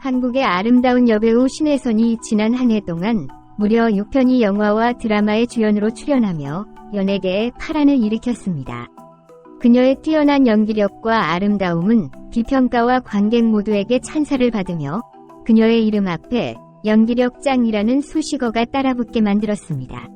한국의 아름다운 여배우 신혜선이 지난 한 해 동안 무려 6편의 영화와 드라마의 주연으로 출연하며 연예계에 파란을 일으켰습니다. 그녀의 뛰어난 연기력과 아름다움은 비평가와 관객 모두에게 찬사를 받으며 그녀의 이름 앞에 연기력 짱이라는 수식어가 따라붙게 만들었습니다.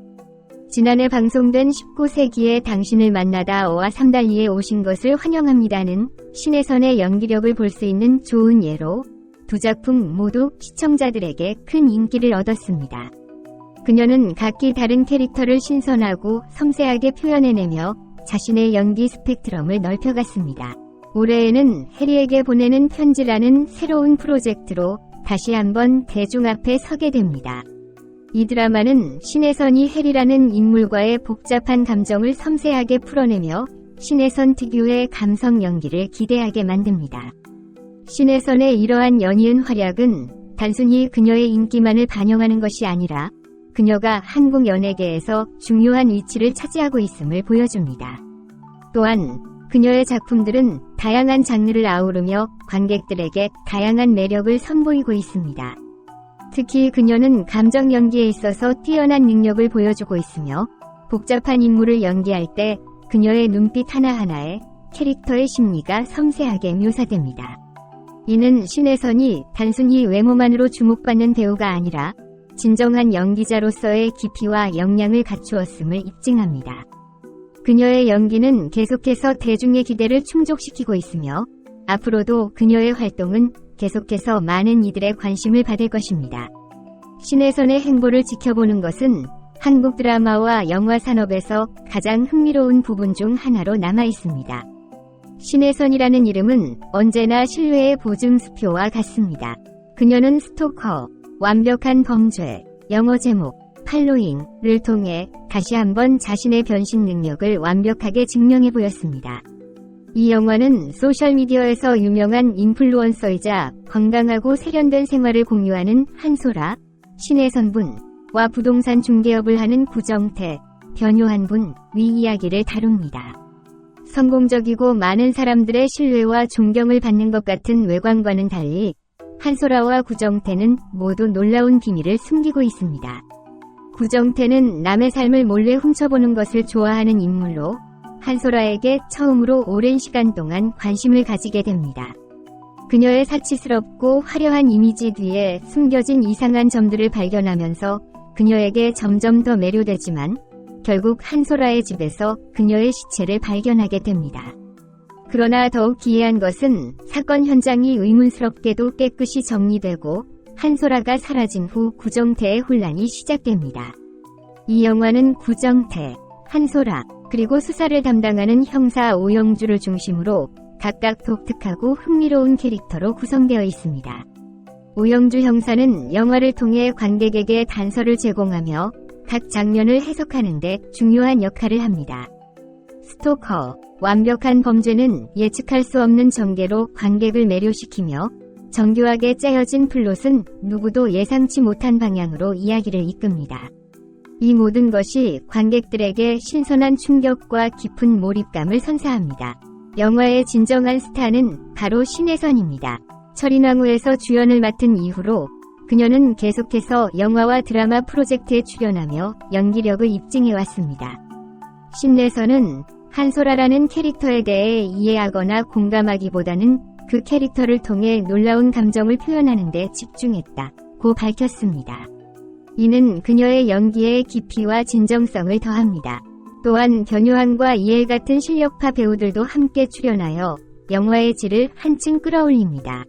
지난해 방송된 19세기의 당신을 만나다와 삼달리에 오신 것을 환영합니다는 신혜선의 연기력을 볼 수 있는 좋은 예로 두 작품 모두 시청자들에게 큰 인기를 얻었습니다. 그녀는 각기 다른 캐릭터를 신선하고 섬세하게 표현해내며 자신의 연기 스펙트럼을 넓혀갔습니다. 올해에는 해리에게 보내는 편지라는 새로운 프로젝트로 다시 한번 대중 앞에 서게 됩니다. 이 드라마는 신혜선이 해리라는 인물과의 복잡한 감정을 섬세하게 풀어내며 신혜선 특유의 감성 연기를 기대하게 만듭니다. 신혜선의 이러한 연이은 활약은 단순히 그녀의 인기만을 반영하는 것이 아니라 그녀가 한국 연예계에서 중요한 위치를 차지하고 있음을 보여줍니다. 또한 그녀의 작품들은 다양한 장르를 아우르며 관객들에게 다양한 매력을 선보이고 있습니다. 특히 그녀는 감정 연기에 있어서 뛰어난 능력을 보여주고 있으며 복잡한 인물을 연기할 때 그녀의 눈빛 하나하나에 캐릭터의 심리가 섬세하게 묘사됩니다. 이는 신혜선이 단순히 외모만으로 주목받는 배우가 아니라 진정한 연기자로서의 깊이와 역량을 갖추었음을 입증합니다. 그녀의 연기는 계속해서 대중의 기대를 충족시키고 있으며 앞으로도 그녀의 활동은 계속해서 많은 이들의 관심을 받을 것입니다. 신혜선의 행보를 지켜보는 것은 한국 드라마와 영화 산업에서 가장 흥미로운 부분 중 하나로 남아 있습니다. 신혜선이라는 이름은 언제나 신뢰의 보증수표와 같습니다. 그녀는 스토커, 완벽한 범죄, 영어 제목, 팔로잉을 통해 다시 한번 자신의 변신 능력을 완벽하게 증명해 보였습니다. 이 영화는 소셜미디어에서 유명한 인플루언서이자 건강하고 세련된 생활을 공유하는 한소라, 신혜선 분과 부동산 중개업을 하는 구정태, 변요한 분 위 이야기를 다룹니다. 성공적이고 많은 사람들의 신뢰와 존경을 받는 것 같은 외관과는 달리 한소라와 구정태는 모두 놀라운 비밀을 숨기고 있습니다. 구정태는 남의 삶을 몰래 훔쳐보는 것을 좋아하는 인물로 한소라에게 처음으로 오랜 시간 동안 관심을 가지게 됩니다. 그녀의 사치스럽고 화려한 이미지 뒤에 숨겨진 이상한 점들을 발견하면서 그녀에게 점점 더 매료되지만 결국 한소라의 집에서 그녀의 시체를 발견하게 됩니다. 그러나 더욱 기이한 것은 사건 현장이 의문스럽게도 깨끗이 정리되고 한소라가 사라진 후 구정태의 혼란이 시작됩니다. 이 영화는 구정태, 한소라, 그리고 수사를 담당하는 형사 오영주를 중심으로 각각 독특하고 흥미로운 캐릭터로 구성되어 있습니다. 오영주 형사는 영화를 통해 관객에게 단서를 제공하며 각 장면을 해석하는데 중요한 역할을 합니다. 스토커, 완벽한 범죄는 예측할 수 없는 전개로 관객을 매료시키며 정교하게 짜여진 플롯은 누구도 예상치 못한 방향으로 이야기를 이끕니다. 이 모든 것이 관객들에게 신선한 충격과 깊은 몰입감을 선사합니다. 영화의 진정한 스타는 바로 신혜선입니다. 철인왕후에서 주연을 맡은 이후로 그녀는 계속해서 영화와 드라마 프로젝트에 출연하며 연기력을 입증해왔습니다. 신혜선은 한소라라는 캐릭터에 대해 이해하거나 공감하기보다는 그 캐릭터를 통해 놀라운 감정을 표현하는 데 집중했다고 밝혔습니다. 이는 그녀의 연기의 깊이와 진정성을 더합니다. 또한 변요한과 이엘 같은 실력파 배우들도 함께 출연하여 영화의 질을 한층 끌어올립니다.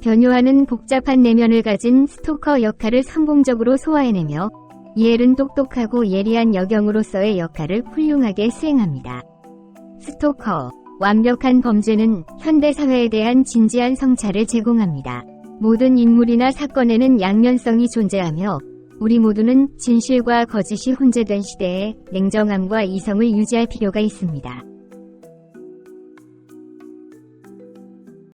변요한은 복잡한 내면을 가진 스토커 역할을 성공적으로 소화해내며 이엘은 똑똑하고 예리한 여경으로서의 역할을 훌륭하게 수행합니다. 스토커, 완벽한 범죄는 현대사회에 대한 진지한 성찰을 제공합니다. 모든 인물이나 사건에는 양면성이 존재하며 우리 모두는 진실과 거짓이 혼재된 시대에 냉정함과 이성을 유지할 필요가 있습니다.